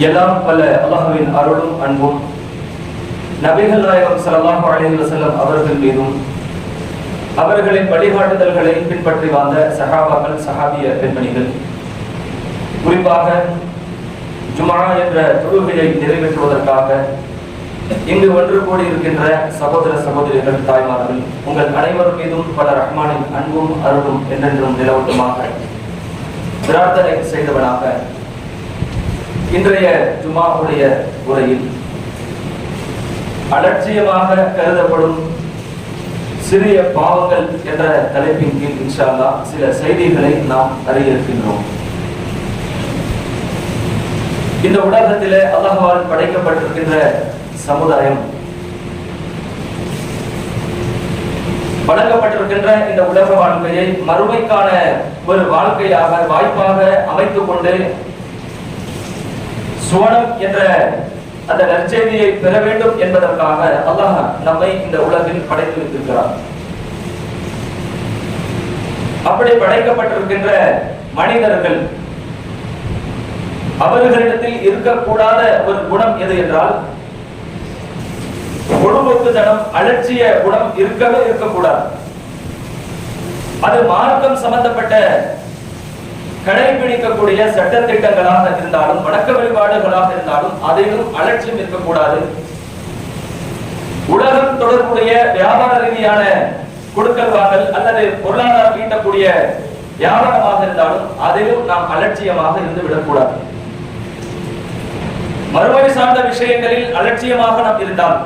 எல்லாம் பல அல்லாஹுவின் அருளும் அன்பும் நபிகள் நாயகம் ஸல்லல்லாஹு அலைஹி வஸல்லம் அவர்கள் மீதும் அவர்களின் வழிகாட்டுதல்களை பின்பற்றி வந்த சஹாபாக்கள் சஹாபிய பெண்மணிகள். குறிப்பாக ஜுமா என்ற தொழுகையை நிறைவேற்றுவதற்காக இங்கு ஒன்று கூடி இருக்கின்ற சகோதர சகோதரிகள் தாய்மார்கள் உங்கள் அனைவர் மீதும் பல ரஹ்மானின் அன்பும் அருளும் என்றென்றும் நிலவட்டுமாக பிரார்த்தனை செய்தவனாக இன்றைய ஜுமாவுடைய உரையில் அலட்சியமாக கருதப்படும் சிறிய பாவங்கள் என்ற தலைப்பின் கீழ் இன்ஷால்லா சில செய்திகளை நாம் அறிய இருக்கின்றோம் இந்த உலகத்திலே அல்லஹால் படைக்கப்பட்டிருக்கின்ற சமுதாயம் வழங்கப்பட்டிருக்கின்ற இந்த உலக வாழ்க்கையை மறுமைக்கான ஒரு வாழ்க்கையாக வாய்ப்பாக அமைத்துக் கொண்டு சுவனம் என்ற அந்த நற்செய்தியை பெற வேண்டும் என்பதற்காக அல்லாஹ் நம்மை இந்த உலகில் படைத்து வைத்திருக்கிறார் அப்படி படைக்கப்பட்டிருக்கின்ற மனிதர்கள் அவர்களிடத்தில் இருக்கக்கூடாத ஒரு குணம் எது என்றால் கொடுமொக்குத்தனம் அலட்சிய குணம் இருக்கவே இருக்கக்கூடாது. அது மார்க்கம் சம்பந்தப்பட்ட கடைபிடிக்கக்கூடிய சட்ட திட்டங்களாக இருந்தாலும் வணக்க வழிபாடுகளாக இருந்தாலும் அதிலும் அலட்சியம் இருக்கக்கூடாது. உலகம் தொடர்புடைய வியாபார ரீதியான கொடுக்கல் வாங்கல் அல்லது பொருளாதாரம் ஈட்டக்கூடிய வியாபாரமாக இருந்தாலும் அதிலும் நாம் அலட்சியமாக இருந்து விடக்கூடாது. மறுமை சார்ந்த விஷயங்களில் அலட்சியமாக நாம் இருந்தால்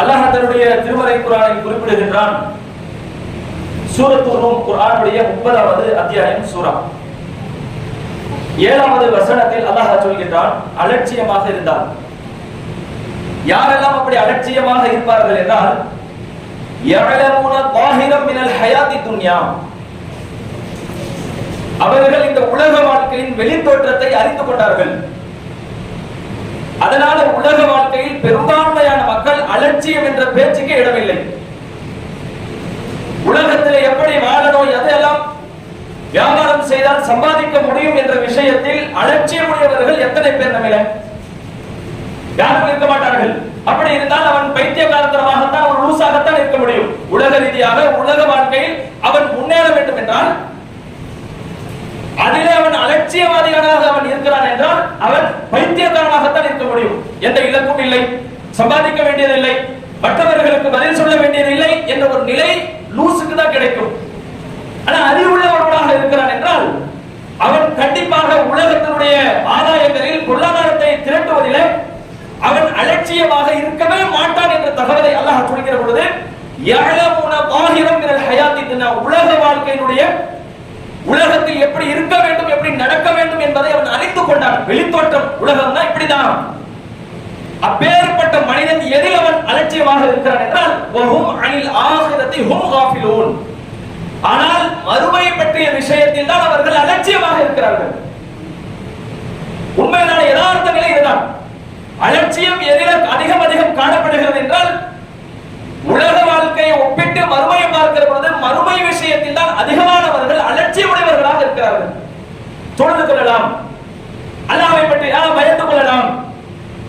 அல்லாஹ் தன்னுடைய திருமறை குரானை குறிப்பிடுகின்றான் சூரத்து ரூம் முப்பதாவது அத்தியாயம் சூரா. ஏழாவது வசனத்தில் அல்லாஹ் சொல்கின்றான் அலட்சியமாக இருந்தால். யாரெல்லாம் அப்படி அலட்சியமாக இருப்பார்கள் என்றால் யஅலமுன தாஹிரம் மினல் ஹயாத்தி துன்யா. அவர்கள் இந்த உலக வாழ்க்கையின் வெளித்தோற்றத்தை அறிந்து கொண்டார்கள். அதனால உலக வாழ்க்கை பெரும்பான்மையான மக்கள் அலட்சியம் என்ற பேச்சுக்கு இடமில்லை உலகத்தில் எப்படி வாழணும் எதையெல்லாம் வியாபாரம் செய்தால் சம்பாதிக்க முடியும் என்ற விஷயத்தில் அலட்சியமுடையவர்கள் எத்தனை பேர் நம்மில? யாரும் இருக்க மாட்டார்கள். அப்படி இருந்தால் அவன் பைத்தியகாரத்தனமாகத்தான் ஒரு லூசாகத்தான் இருக்க முடியும். உலக ரீதியாக உலக வாழ்க்கையில் அவன் முன்னேற வேண்டும் என்றால் அதிலே அவன் அலட்சியவாதிகளாக அவன் இருக்கிறான் என்றால் அவன் பைத்தியக்காரனாகத்தான் இருக்க முடியும். எந்த இலக்கும் இல்லை. சம்பாதிக்க வேண்டியதில்லை. மற்றவர்களுக்கு பதில் சொல்ல வேண்டியதில்லை என்ற ஒரு நிலை லூசுக்கு தான் கிடைக்கும். ஆனா அறிவுள்ளவர்களாக இருக்கிறான் என்றால் அவன் கண்டிப்பாக உலகத்தினுடைய ஆதாயங்களில் பொருளாதாரத்தை திரட்டுவதிலே அவன் அலட்சியமாக இருக்கவே மாட்டான் என்ற தகவலை அல்லாஹ் சொல்கிற பொழுது யஅலமுன பாஹிரம் மினல் உலக வாழ்க்கையினுடைய உலகத்தில் எப்படி இருக்க வேண்டும் எப்படி நடக்க வேண்டும் என்பதை அவன் அறிந்து கொண்டான். வெளித்தோற்றம் உலகம்னா இப்படிதான். அப்பேற்பட்ட மனிதன் எதில் அவன் அலட்சியமாக இருக்கிறான் என்றால் அணில் அனில் ஆகிரத்தை ஹும் ஆனால் மறுமையை பற்றிய விஷயத்தில் தான் அவர்கள் அலட்சியமாக இருக்கிறார்கள். உண்மையிலான யதார்த்த நிலை இதுதான். அலட்சியம் எதில் அதிகம் அதிகம் காணப்படுகிறது என்றால் உலக வாழ்க்கையை ஒப்பிட்டு மறுமையை பார்க்கிற பொழுது மறுமை விஷயத்தில் தான் அதிகமானவர்கள் அலட்சியமுடையவர்களாக இருக்கிறார்கள். தொழுது கொள்ளலாம். அல்லாவை பற்றி யாரும் பயந்து கொள்ளலாம்.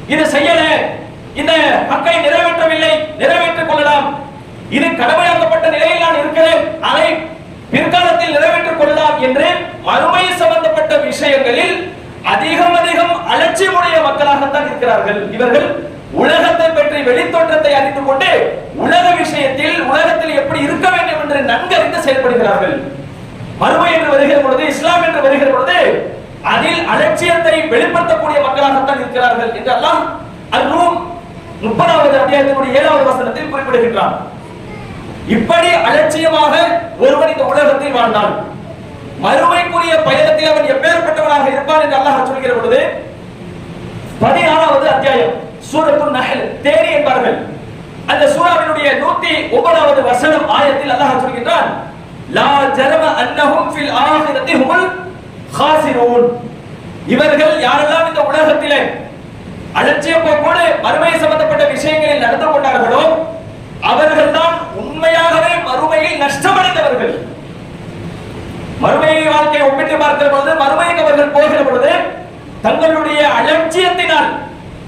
இது செய்யல. இந்த மக்கை நிறைவேற்றவில்லை நிறைவேற்றிக் கொள்ளலாம் இது கடமையாக்கப்பட்ட நிலையில் நான் இருக்கிறேன் அதை பிற்காலத்தில் நிறைவேற்றிக் கொள்ளலாம் என்று மறுமை சம்பந்தப்பட்ட விஷயங்களில் அதிகம் அதிகம் அலட்சியமுடைய மக்களாகத்தான் இருக்கிறார்கள். இவர்கள் உலகத்தை பற்றி வெளித்தோற்றத்தை அறிந்து கொண்டு உலக விஷயத்தில் உலகத்தில் எப்படி இருக்க வேண்டும் என்று நன்கறிந்து செயல்படுகிறார்கள். மறுமை என்று வருகிற பொழுது இஸ்லாம் என்று வருகிற பொழுது அதில் அலட்சியத்தை வெளிப்படுத்தக்கூடிய மக்களாகத்தான் இருக்கிறார்கள் என்று அல்லாஹ் அல்ரூம் முப்பதாவது அத்தியாயத்தினுடைய ஏழாவது வசனத்தில் குறிப்பிடுகின்றான். இப்படி அலட்சியமாக ஒருவன் இந்த உலகத்தில் வாழ்ந்தான் மறுமைக்குரிய பயணத்தில் அவன் எப்பேற்பட்டவனாக இருப்பான் என்று அல்லாஹ் சொல்கிற பொழுது பதினாறாவது அத்தியாயம் சூரத்து நகல் தேனி என்பார்கள். அந்த சூறாவினுடைய நூத்தி ஒன்பதாவது வசனம் ஆயத்தில் அல்லாஹ் சொல்கின்றான் லா ஜரம அன்னஹும் ஃபில் ஆஹிரத்தி ஹுமுல் ஹாசிரூன். இவர்கள் யாரெல்லாம் இந்த உலகத்திலே அலட்சிய போக்கோடு மறுமை சம்பந்தப்பட்ட விஷயங்களில் நடந்து கொண்டார்களோ அவர்கள் தான் உண்மையாகவே மறுமையில் நஷ்டமடைந்தவர்கள். மறுமை வாழ்க்கையை ஒப்பிட்டு பார்க்கிற பொழுது மறுமைக்கு அவர்கள் போகிற பொழுது தங்களுடைய அலட்சியத்தினால்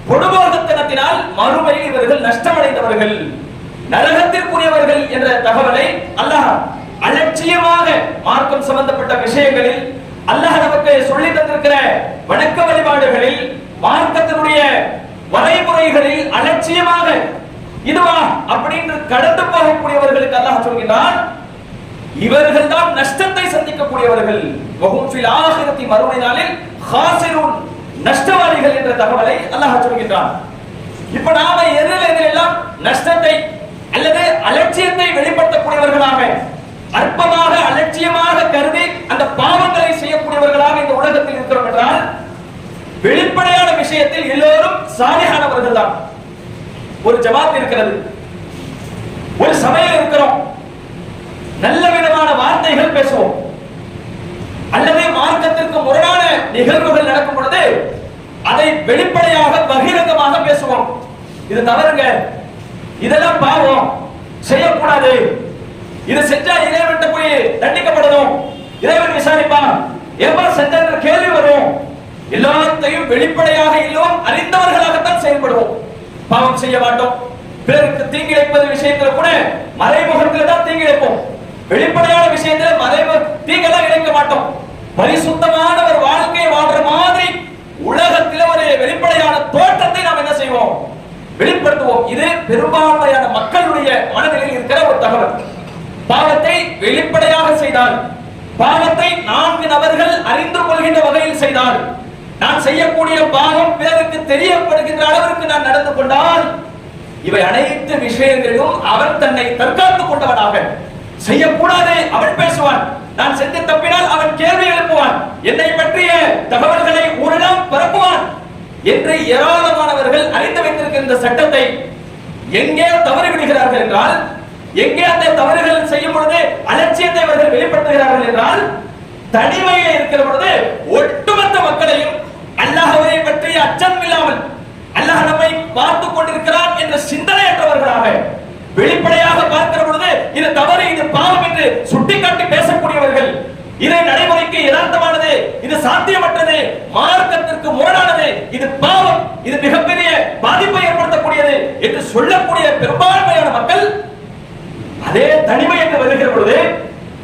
பொடுபோகத்தனத்தினால் மறுமையில் இவர்கள் நஷ்டமடைந்தவர்கள் நரகத்திற்குரியவர்கள் என்ற தகவலை அல்லாஹ் அலட்சியமாக மார்க்கம் சம்பந்தப்பட்ட விஷயங்களில் அல்லாஹ் நமக்கு சொல்லி தந்திருக்கிற வணக்க வழிபாடுகளில் மார்க்கத்தினுடைய வரைமுறைகளில் அலட்சியமாக இதுவா அப்படின்னு கடந்து போகக்கூடியவர்களுக்கு அல்லாஹ் சொல்கிறான் இவர்கள் தான் நஷ்டம் சந்திக்கக்கூடியவர்கள் வகுப்பில் ஆகிரத்தி மறுமை நாளில் ஹாசிரூன் நஷ்டவாளிகள் என்ற தகவலை அல்லாஹ் சொல்கின்றான். இப்ப நாம எதிரில் எதிரெல்லாம் நஷ்டத்தை அல்லது அலட்சியத்தை வெளிப்படுத்தக்கூடியவர்களாக அற்பமாக அலட்சியமாக கருதி அந்த பாவங்களை செய்யக்கூடியவர்களாக இந்த உலகத்தில் இருக்கிறோம் என்றால் வெளிப்படையான விஷயத்தில் எல்லோரும் சாலிகானவர்கள் தான். ஒரு ஜவாப் இருக்கிறது. ஒரு சமையல் இருக்கிறோம். நல்ல விதமான வார்த்தைகள் பேசுவோம். அல்லது மார்க்கத்திற்கு முரணான நிகழ்வுகள் நடக்கும் பொழுது அதை வெளிப்படையாக பகிரங்கமாக பேசுவோம். இது தவறுங்க. இதெல்லாம் பாவம். செய்யக்கூடாது. இது செஞ்சா இறைவன் போய் தண்டிக்கப்படணும். இறைவன் விசாரிப்பான். எவ்வளவு சென்ற கேள்வி வரும். எல்லாத்தையும் வெளிப்படையாக இல்லவும் அறிந்தவர்களாகத்தான் செயல்படுவோம். பாவம் செய்ய மாட்டோம். பிறருக்கு தீங்கிழைப்பது விஷயத்துல கூட மறைமுகத்துல தான் தீங்கிழைப்போம். வெளிப்படையான விஷயத்துல மறைவு தீங்கெல்லாம் இழைக்க மாட்டோம். பரிசுத்தமான ஒரு வாழ்க்கையை வாழ்ற மாதிரி உலகத்தில் ஒரு வெளிப்படையான தோற்றத்தை நாம் என்ன செய்வோம்? வெளிப்படுத்துவோம். இது பெரும்பான்மையான மக்களுடைய மனநிலையில் இருக்கிற ஒரு தகவல். பாவத்தை வெளிப்படையாக செய்தால் பாவத்தை நான்கு நபர்கள் அறிந்து கொள்கின்ற வகையில் செய்தால் நான் செய்யக்கூடிய பாவம் பிறருக்கு தெரியப்படுகின்ற அளவிற்கு நான் நடந்து கொண்டால் இவை அனைத்து விஷயங்களிலும் அவன் தன்னை தற்காத்துக் கொண்டவனாக செய்யக்கூடாது அவன் பேசுவான் நான் செஞ்ச தப்பினால் அவன் கேள்வி எழுப்புவான். என்னை பற்றிய தகவல்களை ஊரெல்லாம் பரப்புவான். என்று ஏராளமானவர்கள் அறிந்து வைத்திருக்கின்ற சட்டத்தை எங்கே தவறு விடுகிறார்கள் என்றால் எங்கே அந்த தவறுகள் செய்யும் பொழுது அலட்சியத்தை அவர்கள் வெளிப்படுத்துகிறார்கள் என்றால் தனிமையில் இருக்கிற பொழுது ஒட்டுமொத்த மக்களையும் அல்லாஹவரை பற்றிய அச்சம் இல்லாமல் அல்லாஹ் நம்மை பார்த்து கொண்டிருக்கிறான் என்ற சிந்தனையற்றவர்களாக வெளிப்படையாக பார்க்கிற பொழுது இது தவறு இது பாவம் என்று சுட்டிக்காட்டி பேசக்கூடியவர்கள். இதை நடைமுறைக்கு யதார்த்தமானது இது சாத்தியமற்றது மார்க்கத்திற்கு முரணானது இது பாவம் இது மிகப்பெரிய பாதிப்பை ஏற்படுத்தக்கூடியது என்று சொல்லக்கூடிய பெரும்பான்மையான மக்கள் அதே தனிமை என்று வருகிற பொழுது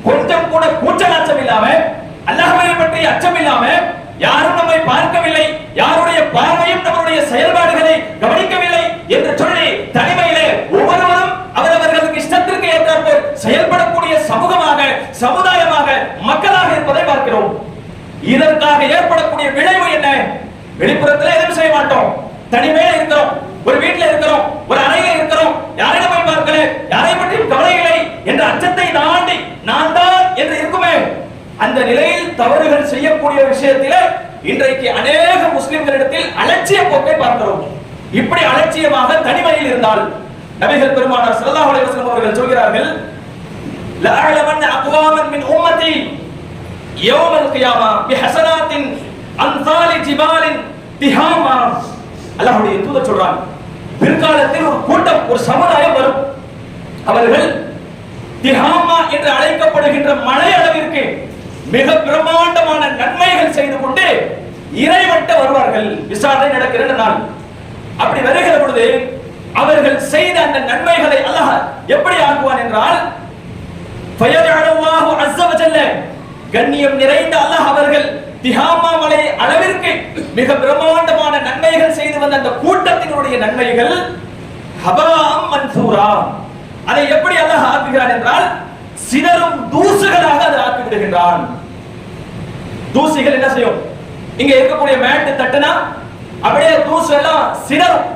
கொஞ்சம் கூட கூச்ச இல்லாம அல்லாஹ்வை பற்றி அச்சம் இல்லாம யாரும் நம்மை பார்க்கவில்லை யாருடைய பார்வையும் நம்முடைய செயல்பாடுகளை கவனிக்கவில்லை என்று சொல்லி தனிமையிலே ஒவ்வொருவரும் அவரவர்களுக்கு இஷ்டத்திற்கு ஏற்றாற்போல் செயல்படக்கூடிய சமூகமாக சமுதாயமாக மக்களாக இருப்பதை பார்க்கிறோம் இதற்காக ஏற்படக்கூடிய விளைவு என்ன? வெளிப்புறத்துல எதுவும் செய்ய மாட்டோம். தனிமையில இருக்கிறோம். ஒரு வீட்டுல இருக்கிறோம். ஒரு அறையில இருக்கிறோம். யாரையும் போய் பார்க்கல? யாரை பற்றியும் கவலை இல்லை என்ற அச்சத்தை தாண்டி நான் தான் என்று இருக்குமே. அந்த நிலையில் தவறுகள் செய்யக்கூடிய விஷயத்தில இன்றைக்கு அநேக முஸ்லிம்களிடத்தில் அலட்சிய போக்கை பார்க்கிறோம். இப்படி அலட்சியமாக தனிமையில் இருந்தால் நபிகள் பெருமானார் ஸல்லல்லாஹு அலைஹி வஸல்லம் அவர்கள் சொல்கிறார்கள் லஅலமன் அக்வாமன் மின் உம்மதி யௌமல் கியாமா பிஹஸனாத்தின் அன்சாலி ஜிபாலின் திஹாமா அல்லாஹ்வுடைய தூதர் சொல்றாங்க பிற்காலத்தில் ஒரு கூட்டம் ஒரு சமுதாயம் வரும் அவர்கள் திஹாமா என்று அழைக்கப்படுகின்ற மலை அளவிற்கு மிக பிரம்மாண்டமான நன்மைகள் செய்து கொண்டு இறைவட்ட வருவார்கள் விசாரணை நடக்கிற நாள் அப்படி வருகிற பொழுது அவர்கள் செய்த அந்த நன்மைகளை அல்லாஹ் எப்படி ஆக்குவான் என்றால் ஃபயஜஅலுல்லாஹு அஸ்ஸ வஜல்ல கண்ணியம் நிறைந்த அல்லாஹ் அவர்கள் திஹாமா மலை அளவிற்கு மிக பிரம்மாண்டமான நன்மைகள் செய்து வந்த அந்த கூட்டத்தினுடைய நன்மைகள் ஹபாம் மன்சூரா. அதை எப்படி அல்லாஹ் ஆக்குகிறான் என்றால் சிதறும் தூசுகளாக அதை ஆக்கி விடுகின்றான். தூசிகள் என்ன செய்யும்? இங்க இருக்கக்கூடிய மேட்டு தட்டுனா அப்படியே தூசு எல்லாம் சிதறும்.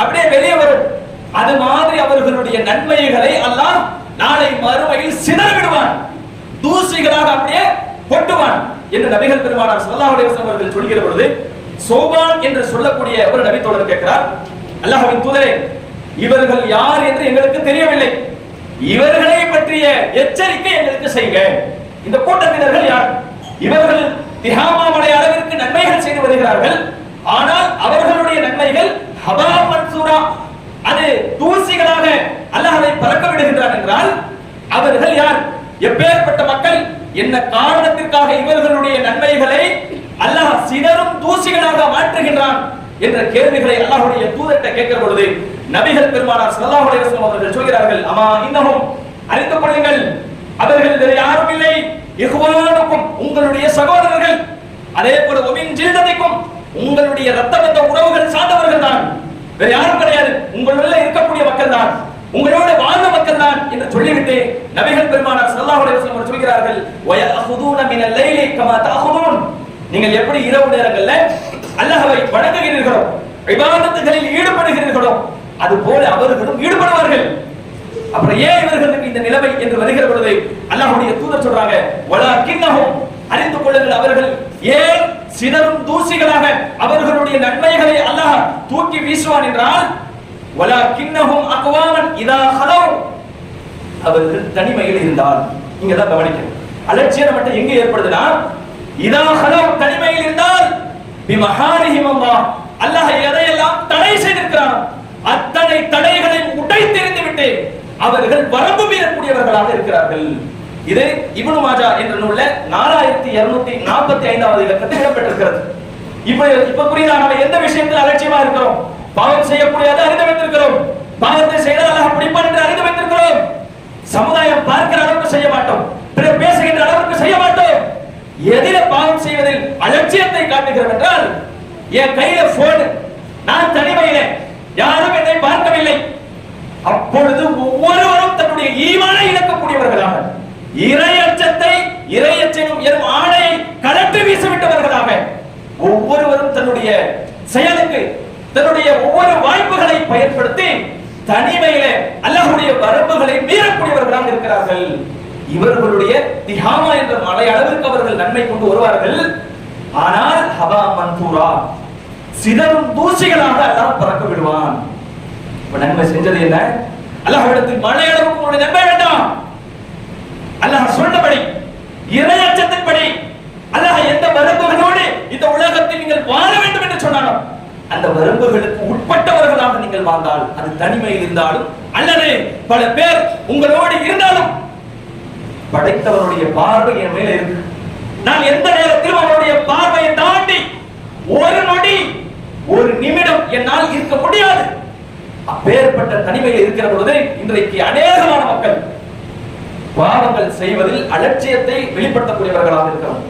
அப்படியே வெளியே வரும். அது மாதிரி அவர்களுடைய நன்மைகளை அல்லாஹ் நாளை மறுமையில் சிதற விடுவான் தூசிகளாக அப்படியே கொட்டுவான் என்று நபிகள் பெருமானார் ஸல்லல்லாஹு அலைஹி அவர்கள் சொல்கிற பொழுது சோபான் என்று சொல்லக்கூடிய ஒரு நபி தோழர் கேட்கிறார் அல்லாஹ்வின் தூதரே இவர்கள் யார் என்று எங்களுக்கு தெரியவில்லை. இவர்களை பற்றிய எச்சரிக்கை எங்களுக்கு செய்க இந்த கூட்டத்தினர்கள் யார்? இவர்கள் திஹாமா மலை அளவிற்கு நன்மைகள் செய்து வருகிறார்கள். ஆனால் அவர்களுடைய நன்மைகள் ஹபா மன்சூரா அது தூசிகளாக அல்லாஹ்வை பறக்க விடுகின்றார் என்றால் அவர்கள் யார்? எப்பேற்பட்ட மக்கள் என்ன காரணத்திற்காக இவர்களுடைய நன்மைகளை அல்லாஹ் சிதறும் தூசிகளாக மாற்றுகின்றான் என்ற கேள்விகளை அல்லாஹுடைய தூதர்கிட்ட கேட்கிற பொழுது நபிகள் பெருமானார் சல்லாஹ் அலைஹி அவர்கள் சொல்கிறார்கள் அம்மா இன்னமும் அறிந்து கொள்ளுங்கள். அவர்கள் வேறு யாரும் இல்லை. இகுவானுக்கும் உங்களுடைய சகோதரர்கள் அதே போல ஒமின் ஜீதனைக்கும் உங்களுடைய ரத்த பந்த உறவுகள் சார்ந்தவர்கள் தான். வேற யாரும் கிடையாது. உங்களுள்ள இருக்கக்கூடிய மக்கள் தான். உங்களோட வாழ்ந்த மக்கள் தான் என்று சொல்லிவிட்டு நபிகள் பெருமானார் சல்லாஹ் அலைஹி வஸல்லம் சொல்கிறார்கள் வயஅஹுதூன மினல் லைலி கமா தஅஹுதூன் நீங்கள் எப்படி இரவு நேரங்கள்ல அல்லாஹ்வை வணங்குகிறீர்களோ இபாதத்துகளில் ஈடுபடுகிறீர்களோ அது போல அவர்களும் ஈடுபடுவார்கள். அப்புறம் ஏன் இவர்களுக்கு இந்த நிலைமை என்று வருகிற பொழுது அல்லாஹ்வுடைய தூதர் சொல்றாங்க வலாக்கின்னஹும். அறிந்து கொள்ளுங்கள் அவர்கள் ஏன் சிதறும் தூசிகளாக அவர்களுடைய நன்மைகளை அல்லாஹ் தூக்கி வீசுவான் என்றால் வலாக்கின்னஹும் அக்வாமன் இதா ஹலவ். அவர்கள் தனிமையில் இருந்தால் இங்க தான் கவனிக்கணும். அலட்சியம் மட்டும் எங்க ஏற்படுதுன்னா இதா ஹலவ் தனிமையில் இருந்தால் பிமஹாரிஹிம் அல்லாஹ். அல்லாஹ் எதையெல்லாம் தடை செய்திருக்கிறான் அத்தனை தடைகளை உடைத்தெறிந்து விட்டு அவர்கள் வரம்பு மீறக்கூடியவர்களாக இருக்கிறார்கள். இது இப்னு மாஜா என்ற நூல்ல நாலாயிரத்தி இருநூத்தி நாற்பத்தி ஐந்தாவது இலக்கத்தில் இடம்பெற்றிருக்கிறது. இப்ப இப்ப புரியுதா? நம்ம எந்த விஷயத்தில் அலட்சியமா இருக்கிறோம்? பாவம் செய்யக்கூடியதை அறிந்து வைத்திருக்கிறோம். பாவத்தை செய்தால் அல்லாஹ் பிடிப்பான் என்று அறிந்து வைத்திருக்கிறோம். சமுதாயம் பார்க்கிற அளவுக்கு செய்ய மாட்டோம். பிறர் பேசுகின்ற அளவுக்கு செய்ய மாட்டோம். எதிர பாவம் செய்வதில் அலட்சியத்தை காட்டுகிறோம் என்றால் என் கையில போன் நான் தனிமையில யாரும் என்னை பார்க்கவில்லை. அப்பொழுது ஒவ்வொருவரும் தன்னுடைய ஈமானை இழக்கக்கூடியவர்களாக இரையச்சத்தை இரையச்சனும் எனும் ஆணையை கலற்றி வீசிவிட்டவர்களாக ஒவ்வொருவரும் தன்னுடைய செயலுக்கு தன்னுடைய ஒவ்வொரு வாய்ப்புகளை பயன்படுத்தி தனிமையில அல்லாஹுடைய வரம்புகளை மீறக்கூடியவர்களாக இருக்கிறார்கள். இவர்களுடைய திஹாமா என்ற மலை அளவிற்கு அவர்கள் நன்மை கொண்டு வருவார்கள். ஆனால் ஹபா மன்சூரா சிதறும் தூசிகளாக அல்லாஹ் பறக்க விடுவான். இப்ப நன்மை செஞ்சது என்ன? அல்லாஹ்விடத்தில் மலை அளவுக்கு உங்களுடைய நன்மை வேண்டாம். அல்லாஹ் சொன்னபடி இறையச்சத்தின்படி அல்லாஹ் எந்த வரம்புகளோடு இந்த உலகத்தில் நீங்கள் வாழ வேண்டும் என்று சொன்னாலும் அந்த வரம்புகளுக்கு உட்பட்டவர்களாக நீங்கள் வாழ்ந்தால் அது தனிமையில் இருந்தாலும் அல்லது பல பேர் உங்களோடு இருந்தாலும் படைத்தவருடைய பார்வை என் மேல இருக்கு. நான் எந்த நேரத்திலும் அவருடைய பார்வையை தாண்டி ஒரு நொடி ஒரு நிமிடம் என்னால் இருக்க முடியாது. அப்பேற்பட்ட தனிமையில் இருக்கிற பொழுது இன்றைக்கு அநேகமான மக்கள் பாவங்கள் செய்வதில் அலட்சியத்தை வெளிப்படுத்தக்கூடியவர்களாக இருக்கிறோம்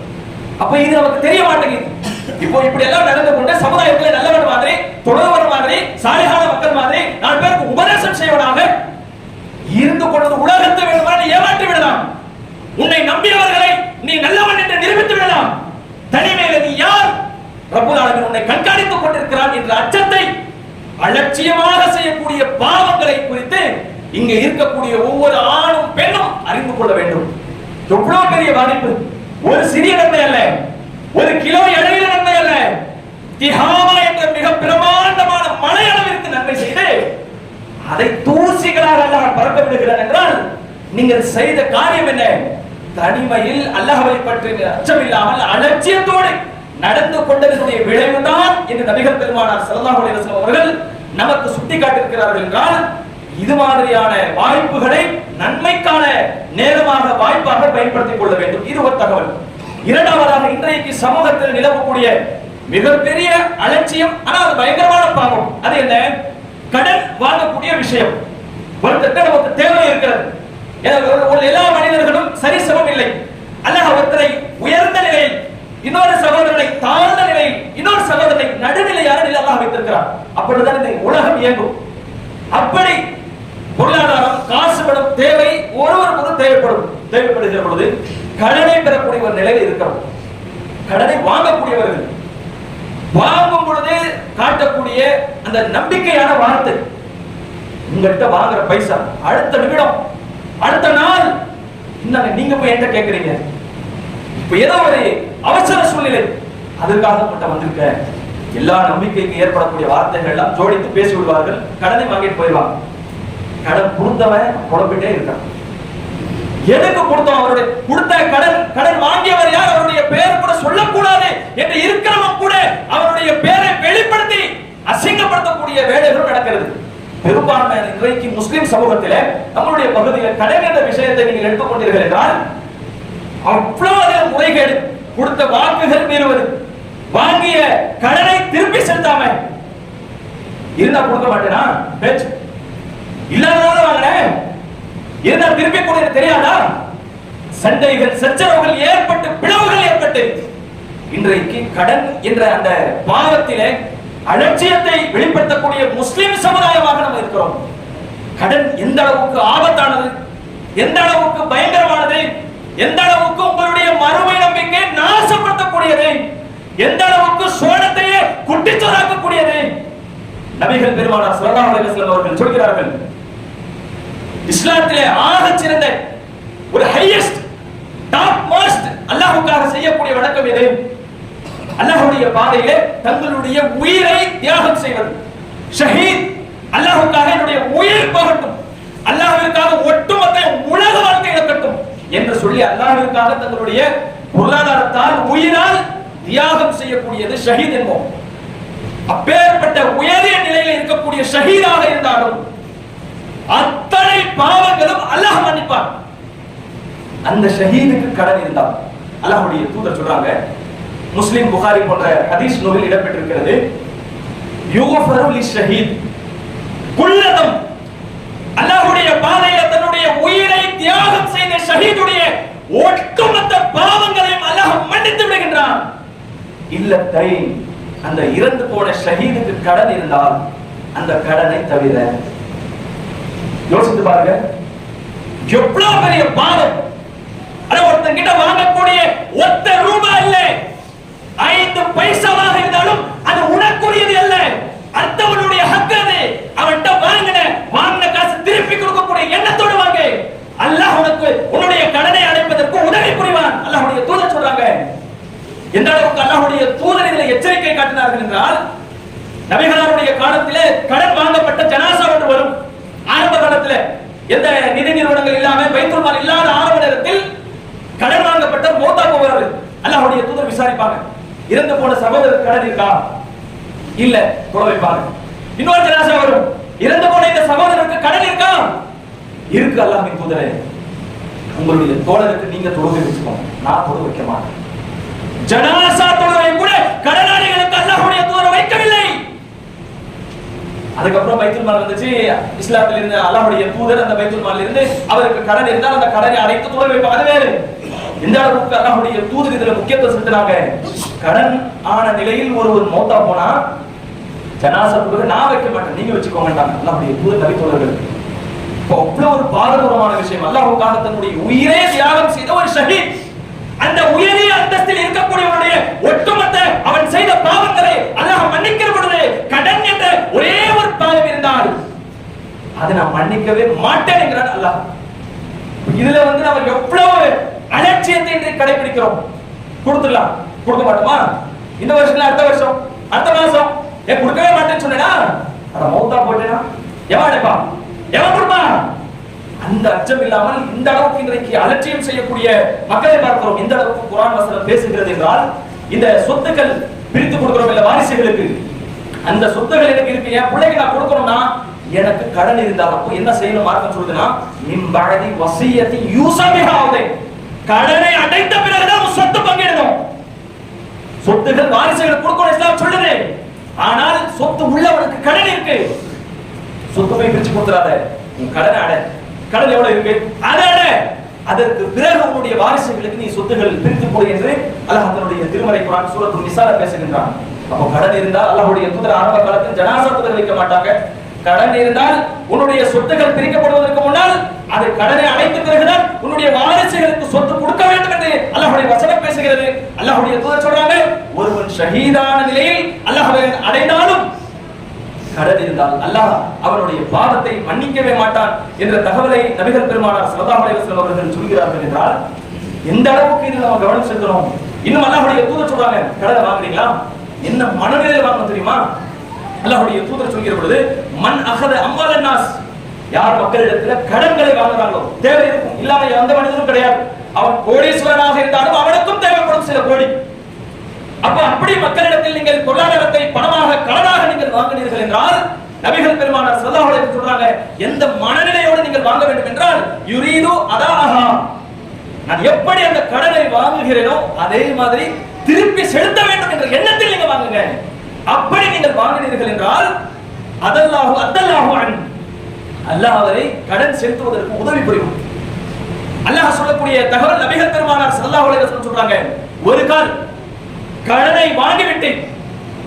அப்ப இது நமக்கு தெரிய மாட்டேங்குது. இப்போ இப்படி எல்லாம் நடந்து கொண்டு சமுதாயத்தில் நல்லவர் மாதிரி தொடர்வன் மாதிரி சாலிகான மக்கள் மாதிரி நாலு பேருக்கு உபதேசம் செய்வனாக இருந்து கொண்டது உலகத்தை வேண்டுமான ஏமாற்றி விடலாம். உன்னை நம்பியவர்களை நீ நல்லவன் என்று நிரூபித்து விடலாம். தனிமையில நீ யார்? ரப்பல் உன்னை கண்காணித்துக் கொண்டிருக்கிறான் என்ற அச்சத்தை அலட்சியமாக செய்யக்கூடிய பாவங்களை குறித்து இங்க இருக்கக்கூடிய ஒவ்வொரு ஆணும் பெண்ணும் அறிந்து கொள்ள வேண்டும். எவ்வளவு பெரிய பாதிப்பு? ஒரு சிறிய நன்மை அல்ல. ஒரு கிலோ எடையில நன்மை அல்ல. திஹாமா என்ற மிக பிரமாண்டமான மலை அளவிற்கு நன்மை செய்து அதை தூசிகளாக அல்லாஹ் பறக்க விடுகிறார் என்றால் நீங்கள் செய்த காரியம் என்ன? தனிமையில் அல்லாஹவை பற்றி அச்சம் இல்லாமல் அலட்சியத்தோடு நடந்து கொண்டதனுடைய விளைவுதான் என்று நபிகள் பெருமானார் ஸல்லல்லாஹு அலைஹி அவர்கள் நமக்கு சுட்டிக்காட்டியிருக்கிறார்கள் என்றால் இது மாதிரியான வாய்ப்புகளை நன்மைக்கான நேரமாக வாய்ப்பாக பயன்படுத்திக் கொள்ள வேண்டும். இது ஒரு தகவல். இரண்டாவதாக இன்றைக்கு சமூகத்தில் நிலவக்கூடிய மிகப்பெரிய அலட்சியம் ஆனால் அது பயங்கரமான பாவம். அது என்ன? கடன் வாங்கக்கூடிய விஷயம். ஒருத்தருக்கு நமக்கு தேவை இருக்கிறது ஏன்னா எல்லா மனிதர்களும் சரிசமம் இல்லை. அல்லாஹ் ஒருத்தரை உயர்ந்த நிலையில் இன்னொரு சகோதரனை தாழ்ந்த நிலையில் இன்னொரு சகோதரனை நடுநிலையான நிலை அல்லாஹ் வைத்திருக்கிறார். அப்படிதான் இந்த உலகம் இயங்கும். அப்படி பொருளாதாரம் காசுபடும் தேவை ஒருவருக்கு தேவைப்படும். தேவைப்படுகிற பொழுது கடனை பெறக்கூடிய ஒரு நிலையில் இருக்கிறோம். கடனை வாங்கக்கூடியவர்கள். வாங்கும் பொழுது காட்டக்கூடிய அந்த நம்பிக்கையான வார்த்தை. உங்கள்கிட்ட வாங்குற பைசா அடுத்த நிமிடம் அடுத்த நாள். என்னங்க நீங்க போய் என்கிட்ட கேக்குறீங்க. இப்ப ஏதோ ஒரு அவசர சூழ்நிலை. அதற்காக மட்டும் வந்திருக்க. எல்லா நம்பிக்கைக்கு ஏற்படக்கூடிய வார்த்தைகள் எல்லாம் ஜோடித்து பேசி விடுவார்கள். கடனை வாங்கிட்டு போயிடுவாங்க. கடன் புரிந்தவன் குழம்பிட்டே இருக்கான். எதுக்கு கொடுத்தோம் அவருடைய? கொடுத்த கடன் கடன் வாங்கியவர் யார்? அவருடைய பெயர் கூட சொல்லக்கூடாது என்று இருக்கிறவங்க கூட அவருடைய பெயரை வெளிப்படுத்தி அசிங்கப்படுத்தக்கூடிய வேலைகள் நடக்கிறது. பெரும்பான்மையான இன்றைக்கு முஸ்லிம் சமூகத்திலே நம்மளுடைய பகுதியில் கடன் என்ற விஷயத்தை நீங்கள் எடுத்துக்கொண்டீர்கள் என்றால் அவ்வளவு அதில் முறைகேடு கொடுத்த வாக்குகள் மீறுவது வாங்கிய கடனை திருப்பி செலுத்தாம இருந்தா கொடுக்க மாட்டேனா? பேச்சு. இல்லாததால வாங்கினேன். இருந்தால் திருப்பி கூட தெரியாதா? சண்டைகள் சச்சரவுகள் ஏற்பட்டு பிளவுகள் ஏற்பட்டு இன்றைக்கு கடன் என்ற அந்த பாவத்திலே அலட்சியத்தை வெளிப்படுத்தக்கூடிய முஸ்லிம் சமுதாயமாக நம்ம இருக்கிறோம். கடன் எந்த அளவுக்கு ஆபத்தானது? எந்த அளவுக்கு பயங்கரமானது? எந்த அளவுக்கு உங்களுடைய மறுமை நம்பிக்கை நாசப்படுத்தக்கூடியது? எந்த அளவுக்கு சோழத்தையே குட்டிச்சோராக்கக்கூடியது நபிகள் பெருமானார் ஸல்லல்லாஹு அலைஹி வஸல்லம் அவர்கள் சொல்கிறார்கள் இஸ்லாத்திலே ஆக சிறந்த ஒரு ஹையஸ்ட் டாப் மோஸ்ட் அல்லாஹுக்காக செய்யக்கூடிய வணக்கம் எது அல்லாஹுடைய பாதையிலே தங்களுடைய உயிரை தியாகம் செய்வது. ஷஹீத் அல்லாஹுக்காக என்னுடைய உயிர் போகட்டும். அல்லாஹ்விற்காக ஒட்டுமொத்த உலக வாழ்க்கை இழக்கட்டும் என்று சொல்லி அல்லாஹ்விற்காக தங்களுடைய பொருளாதாரத்தால் உயிரால் தியாகம் செய்யக்கூடியது ஷஹீத் என்போம். அப்பேற்பட்ட உயரிய நிலையில் இருக்கக்கூடிய ஷஹீதாக இருந்தாலும் அத்தனை பாவங்களும் அல்லாஹ் மன்னிப்பான். அந்த ஷஹீதுக்கு கடன் இருந்தால் அல்லாஹுடைய தூதர் சொல்றாங்க முஸ்லிம் புகாரி போன்ற ஹதீஸ் நூலில் இடம்பெற்றிருக்கிறது யூஃபரு லி ஷஹீத். குல்லதம் அல்லாஹ்வுடைய பாதையில தன்னுடைய உயிரை தியாகம் செய்த ஷஹீதுடைய ஒட்டுமொத்த பாவங்களையும் அல்லாஹ் மன்னித்து விடுகின்றான். இல்ல தை அந்த இறந்து போன ஷஹீதுக்கு கடன் இருந்தால் அந்த கடனை தவிர யோசித்து பாருங்க. எவ்வளவு பெரிய பாவம் ஆனா ஒருத்தன் கிட்ட வாங்கக்கூடிய ஒத்த ரூபாய் இல்ல. ஐந்து பைசாவாக இருந்தாலும் அது உனக்குரியது அல்ல. அடுத்தவனுடைய ஹக்கு அது. அவன்கிட்ட வாங்கின வாங்கின காசு திருப்பி கொடுக்கக்கூடிய எண்ணத்தோடு வாங்க. அல்லாஹ் உனக்கு உன்னுடைய கடனை அடைப்பதற்கு உதவி புரிவான். அல்லாஹுடைய தூதர் சொல்றாங்க. எந்த அளவுக்கு அல்லாஹுடைய தூதர் இதில் எச்சரிக்கை காட்டினார்கள் என்றால் நபிகளாருடைய காலத்திலே கடன் வாங்கப்பட்ட ஜனாசா ஒன்று வரும். ஆரம்ப காலத்துல எந்த நிதி நிறுவனங்கள் இல்லாம பைத்துல் மால் இல்லாத ஆரம்ப நேரத்தில் கடன் வாங்கப்பட்ட மோத்தா போவார்கள் அல்லாஹ்வுடைய தூதர் விசாரிப்பாங்க. இறந்து போன சகோதரர் கடன் இருக்கா? இல்ல தொலை இன்னொரு ஜனாசா வரும். இறந்து போன இந்த சகோதரருக்கு கடன் இருக்கா? இருக்கு அல்லாஹ்வின் தூதரே. உங்களுடைய தோழருக்கு நீங்க தொழுகை வச்சுக்கோங்க. நான் தொழு வைக்க மாட்டேன். ஜனாசா தொழுகை கூட கடனாளிகளுக்கு அல்லாஹ்வுடைய தூதர் வைக்கவில்லை. அதுக்கப்புறம் பைத்துல் மால் வந்துச்சு இஸ்லாத்துல இருந்து அல்லாஹ்வுடைய தூதர் அந்த பைத்துல் மால் இருந்து அவருக்கு கடன் இருந்தால் அந்த கடனை அடைத்து தூர வைப்பாங்க. அது வேறு. இந்த அளவுக்கு அல்லாஹ்வுடைய தூதர் இதுல முக்கியத்துவம் செலுத்தினாங்க கடன் ஆன நிலையில் ஒருவர் மௌத்தா போனா ஜனாசா தொழுகை நான் வைக்க மாட்டேன். நீங்க வச்சுக்கோங்கட்டாங்க அல்லாஹ்வுடைய தூதர் நபி தோழர்கள். இப்போ அவ்வளவு ஒரு பாரதூரமான விஷயம். அல்லாஹ் காலத்தினுடைய உயிரே தியாகம் செய்த ஒரு ஷஹீத். அந்த உயரிய அந்தஸ்தில் இருக்கக்கூடியவனுடைய ஒட்டுமொத்த அவன் செய்த பாவங்களை அல்லாஹ் மன்னிக்கிற பொழுது கடன் என்ற ஒரே ஒரு பாவம் இருந்தால் அதை நான் மன்னிக்கவே மாட்டேன் என்கிறான் அல்லாஹ். இதுல வந்து நம்ம எவ்வளவு அலட்சியத்தை இன்றைக்கு கடைபிடிக்கிறோம் கொடுத்துடலாம். கொடுக்க மாட்டோமா? இந்த வருஷத்துல அடுத்த வருஷம் அடுத்த மாசம். ஏன் கொடுக்கவே மாட்டேன்னு சொன்னேனா? அதை மௌத்தா போட்டேனா? எவன் அடைப்பா எவன் கொடுப்பான்? அந்த அச்சம் இல்லாமல் இந்த அளவுக்கு இன்றைக்கு அலட்சியம் செய்யக்கூடிய மக்களை பார்க்கிறோம். இந்த அளவுக்கு குரான் வசனம் பேசுகிறது என்றால் இந்த சொத்துக்கள் பிரித்து கொடுக்கிறோம் இல்ல வாரிசுகளுக்கு. அந்த சொத்துக்கள் எனக்கு இருக்கு என் பிள்ளைக்கு நான் கொடுக்கணும்னா எனக்கு கடன் இருந்தால் அப்போ என்ன செய்யணும்? மார்க்கம் சொல்லுதுன்னா நிம்பழதி வசியத்தி யூசமிகாவதே கடனை அடைத்த பிறகுதான் சொத்து பங்கிடணும். சொத்துகள் வாரிசுகள் கொடுக்கணும் இஸ்லாம் சொல்லுது. ஆனால் சொத்து உள்ளவனுக்கு கடன் இருக்கு. சொத்து போய் பிரிச்சு கொடுத்துறாத. உன் கடனை அடை. கடன் எவ்வளவு இருக்கு? அதை அதற்கு பிறகு உன்னுடைய வாரிசுகளுக்கு நீ சொத்துகள் பிரித்து போய் என்று அல்லாஹ் தன்னுடைய திருமறை குரான் சூரத்து நிசால பேசுகின்றான். அப்போ கடன் இருந்தால் அல்லாஹுடைய தூதர் ஆரம்ப காலத்தில் ஜனாசா தூதர் வைக்க மாட்டாங்க. கடன் இருந்தால் உன்னுடைய சொத்துக்கள் பிரிக்கப்படுவதற்கு முன்னால் அது கடனை அடைத்த பிறகுதான் உன்னுடைய வாரிசுகளுக்கு சொத்து கொடுக்க வேண்டும் என்று அல்லாஹுடைய வசனம் பேசுகிறது. அல்லாஹுடைய தூதர் சொல்றாங்க ஒருவன் ஷஹீதான நிலையில் அல்லாஹ்வை அடைந்தாலும் கடன் இருந்தால் அல்லாஹ் அவனுடைய பாவத்தை மன்னிக்கவே மாட்டான் என்ற தகவலை நபிகள் பெருமானார் ஸல்லல்லாஹு அவர்கள் சொல்கிறார்கள் என்றால் எந்த அளவுக்கு இதில் நம்ம கவனம் செலுத்தணும்? இன்னும் அல்லாஹுடைய தூதர் சொல்றாங்க. கடலை வாங்குறீங்களா? என்ன மனநிலையில் வாங்கணும் தெரியுமா? அல்லாஹுடைய தூதர் சொல்கிற பொழுது மண் அகத அம்வால நாஸ் யார் மக்களிடத்துல கடன்களை வாங்குறாங்களோ தேவை இருக்கும். இல்லாம எந்த மனிதனும் கிடையாது. அவன் கோடீஸ்வரனாக இருந்தாலும் அவனுக்கும் தேவைப்படும் சில கோடி. அப்ப அப்படி மக்களிடத்தில் நீங்கள் பொருளாதாரத்தை பணமாக கடனாக நீங்கள் வாங்கினீர்கள் என்றால் நபிகள் பெருமானார் ஸல்லல்லாஹு சொல்றாங்க எந்த மனநிலையோடு நீங்கள் வாங்க வேண்டும் என்றால் யுரீது அதாஹா நான் எப்படி அந்த கடனை வாங்குகிறேனோ அதே மாதிரி திருப்பி செலுத்த வேண்டும் என்ற எண்ணத்தில் நீங்க வாங்குங்க. அப்படி நீங்கள் வாங்கினீர்கள் என்றால் அதல்லாஹு அதல்லாஹு அன். அல்லாஹ் அவரை கடன் செலுத்துவதற்கு உதவி புரியும். அல்லாஹ் சொல்லக்கூடிய தகவல் நபிகள் பெருமானார் ஸல்லல்லாஹு சொல்றாங்க ஒரு கால் கடனை வாங்கிவிட்டேன்.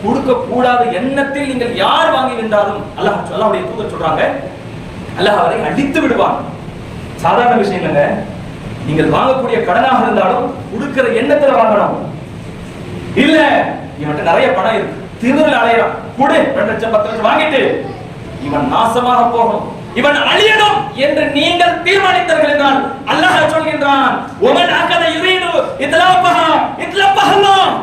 கொடுக்க கூடாத எண்ணத்தில் நீங்கள் யார் வாங்கி நின்றாலும் அல்லாஹ் அல்லாஹுடைய தூதர் சொல்றாங்க அல்லாஹ் அவரை அழித்து விடுவான். சாதாரண விஷயம் இல்லைங்க. நீங்கள் வாங்கக்கூடிய கடனாக இருந்தாலும் கொடுக்கிற எண்ணத்துல வாங்கணும். இல்ல இவன்ட்ட நிறைய பணம் இருக்கு. திருநெல் அலையறான். கொடு ரெண்டு லட்சம் பத்து லட்சம் வாங்கிட்டு. இவன் நாசமாக போகணும். இவன் அழியணும் என்று நீங்கள் தீர்மானித்தீர்கள் என்றால் அல்லாஹ் சொல்கின்றான். உமன் அகத யுரீடு இதெல்லாம் இத்லாபஹல்லாம்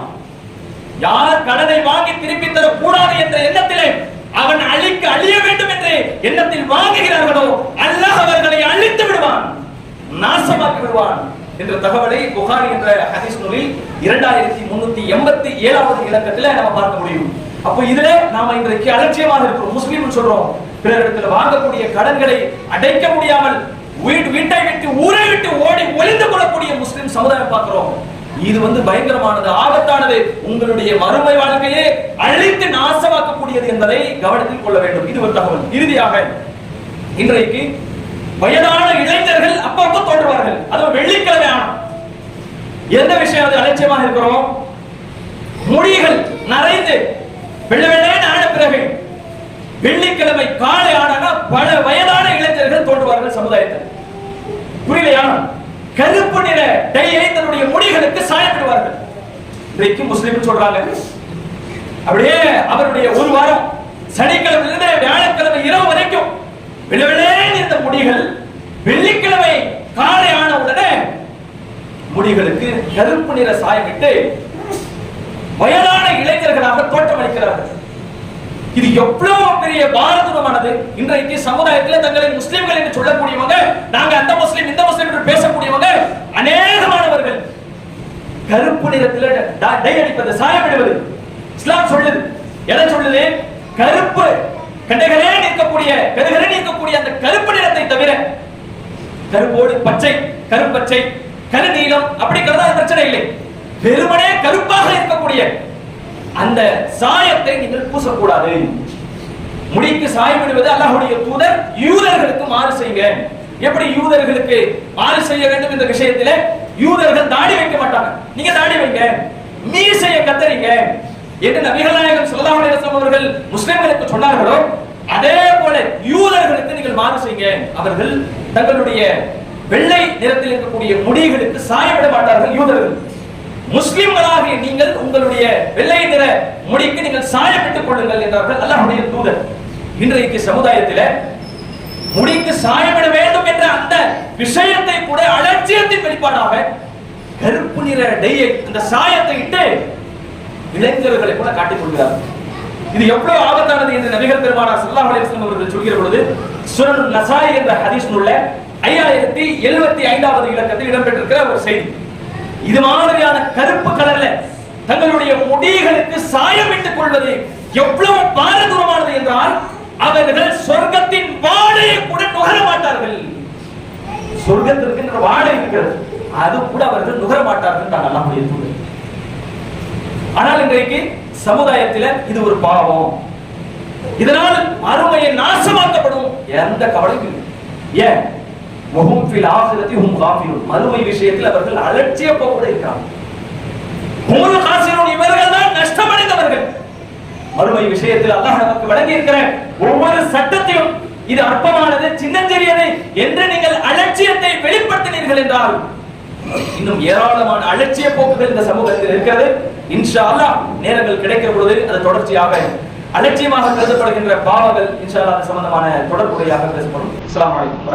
யார் கடனை வாங்கி திருப்பி தர கூடாது என்ற எண்ணத்திலே அவன் அழிக்க அழிய வேண்டும் என்று எண்ணத்தில் வாங்குகிறார்களோ அல்லாஹ் அவர்களை அழித்து விடுவான் நாசமாக்கி விடுவான் என்ற தகவலை புகார் என்ற ஹதீஸ் நூலில் இரண்டாயிரத்தி முன்னூத்தி எண்பத்தி ஏழாவது இலக்கத்துல நம்ம பார்க்க முடியும். அப்போ இதுல நாம இன்றைக்கு அலட்சியமாக இருக்கிறோம். முஸ்லீம் சொல்றோம். பிறரிடத்தில் வாங்கக்கூடிய கடன்களை அடைக்க முடியாமல் வீட்டை விட்டு ஊரை விட்டு ஓடி ஒளிந்து கொள்ளக்கூடிய முஸ்லிம் சமுதாயம் பார்க்கிறோம். இது வந்து பயங்கரமானது ஆபத்தானது. உங்களுடைய மறுமை வாழ்க்கையே அழித்து நாசமாக்கக்கூடியது என்பதை கவனத்தில் கொள்ள வேண்டும். இது ஒரு தகவல். இறுதியாக இன்றைக்கு வயதான இளைஞர்கள் அப்பப்போ தோன்றுவார்கள். அதுவும் வெள்ளிக்கிழமை ஆனா எந்த விஷயம் அது அலட்சியமாக இருக்கிறோம்? முடிகள் நரைந்து வெள்ள வெள்ளையன் ஆன பிறகு வெள்ளிக்கிழமை காலை ஆனா பல வயதான இளைஞர்கள் தோன்றுவார்கள் சமுதாயத்தில். புரியலையா? கருப்பு நிற டையை தன்னுடைய முடிகளுக்கு சாயப்படுவார்கள். இன்றைக்கு முஸ்லிம் சொல்றாங்க. அப்படியே அவருடைய ஒரு வாரம் சனிக்கிழமையிலிருந்து வியாழக்கிழமை இரவு வரைக்கும் விளவிலே இருந்த முடிகள் வெள்ளிக்கிழமை காலை ஆன உடனே முடிகளுக்கு கருப்பு நிற சாயமிட்டு வயதான இளைஞர்களாக தோற்றமளிக்கிறார்கள். இது எவ்வளவு பெரிய பாரதூரமானது? இன்றைக்கு சமுதாயத்தில் தங்களை முஸ்லிம்கள் என்று சொல்லக்கூடியவங்க நாங்க அந்த முஸ்லிம் இந்த முஸ்லிம் என்று பேசக்கூடியவங்க அநேகமானவர்கள். கருப்பு நிறத்தில் டை அடிப்பது சாயமிடுவது. இஸ்லாம் சொல்லுது. எதை சொல்லுது? கருப்பு. கடைகளே நிற்கக்கூடிய கருகளே நிற்கக்கூடிய அந்த கருப்பு நிறத்தை தவிர கருப்போடு பச்சை கருப்பச்சை கருநீலம் அப்படிங்கிறதா பிரச்சனை இல்லை. வெறுமனே கருப்பாக இருக்கக்கூடிய அந்த சாயத்தை நீங்கள் பூசக்கூடாது. முடிக்கு சாயம் விடுவது அல்லாஹுடைய தூதர் யூதர்களுக்கு மாறு செய்யுங்க. எப்படி யூதர்களுக்கு மாறு செய்ய வேண்டும் என்ற விஷயத்திலே யூதர்கள் தாடி வைக்க மாட்டாங்க. நீங்க தாடி வைங்க. மீசைய கத்தரிங்க. என்று நபிகள் நாயகம் ஸல்லல்லாஹு அவர்கள் முஸ்லிம்களுக்கு சொன்னார்களோ அதே போல யூதர்களுக்கு நீங்கள் மாறு செய்யுங்க. அவர்கள் தங்களுடைய வெள்ளை நிறத்தில் இருக்கக்கூடிய முடிகளுக்கு சாயமிட மாட்டார்கள் யூதர்கள். முஸ்லிம்களாகிய நீங்கள் உங்களுடைய வெள்ளை நிற முடிக்கு நீங்கள் சாயமிட்டுக் கொள்ளுங்கள் என்றார்கள் அல்லாஹுடைய தூதர். இன்றைக்கு சமுதாயத்தில் முடிக்கு சாயமிட வேண்டும் என்ற அந்த விஷயத்தை கூட அலட்சியத்தின் வெளிப்பாடாக கருப்பு நிற டெய்யை அந்த சாயத்தை இட்டு இளைஞர்களை கூட காட்டிக் கொள்கிறார்கள் இது எவ்வளவு ஆபத்தானது என்று நபிகள் பெருமானார் ஸல்லல்லாஹு அலிஸ்லாம் அவர்கள் சொல்கிற பொழுது சுரன் நசாய் என்ற ஹதீஸ் நூல்ல ஐயாயிரத்தி எழுபத்தி ஐந்தாவது இலக்கத்தில் இடம்பெற்றிருக்கிற ஒரு செய்தி. இது மாதிரியான கருப்பு கலர்ல தங்களுடைய முடிகளுக்கு சாயமிட்டுக் கொள்வது எவ்வளவு பாரதூரமானது என்றால் அவர்கள் சொர்க்கத்தின் வாடையை கூட நுகர மாட்டார்கள். சொர்க்கத்திற்கு வாடை இருக்கிறது. அது கூட அவர்கள் நுகர மாட்டார்கள் தான் எல்லாம் தூதர். ஆனால் இன்றைக்கு சமுதாயத்தில் இது ஒரு பாவம். இதனால் அருமையை நாசமாக்கப்படும் எந்த கவலையும் இல்லை. ஏன்? முகம் ஃபில் ஆகிரத்தி காஃபிலும் மறுமை விஷயத்தில் அவர்கள் அலட்சியப்போ கூட இருக்கிறாங்க ஹுமுல் இவர்கள் தான் நஷ்டமடைந்தவர்கள். மறுமை விஷயத்தில் அல்லாஹ் நமக்கு வழங்கி இருக்கிற ஒவ்வொரு சட்டத்தையும் இது அற்பமானது சின்னஞ்சிறியது என்று நீங்கள் அலட்சியத்தை வெளிப்படுத்தினீர்கள் என்றால் இன்னும் ஏராளமான அலட்சிய போக்குகள் இந்த சமூகத்தில் இருக்கிறது. இன்ஷா நேரங்கள் கிடைக்கிற பொழுது அது தொடர்ச்சியாக அலட்சியமாக கருதப்படுகின்ற பாவங்கள் இன்ஷால்லா சம்பந்தமான தொடர்புடையாக பேசப்படும். இஸ்லாம் வலைக்கம்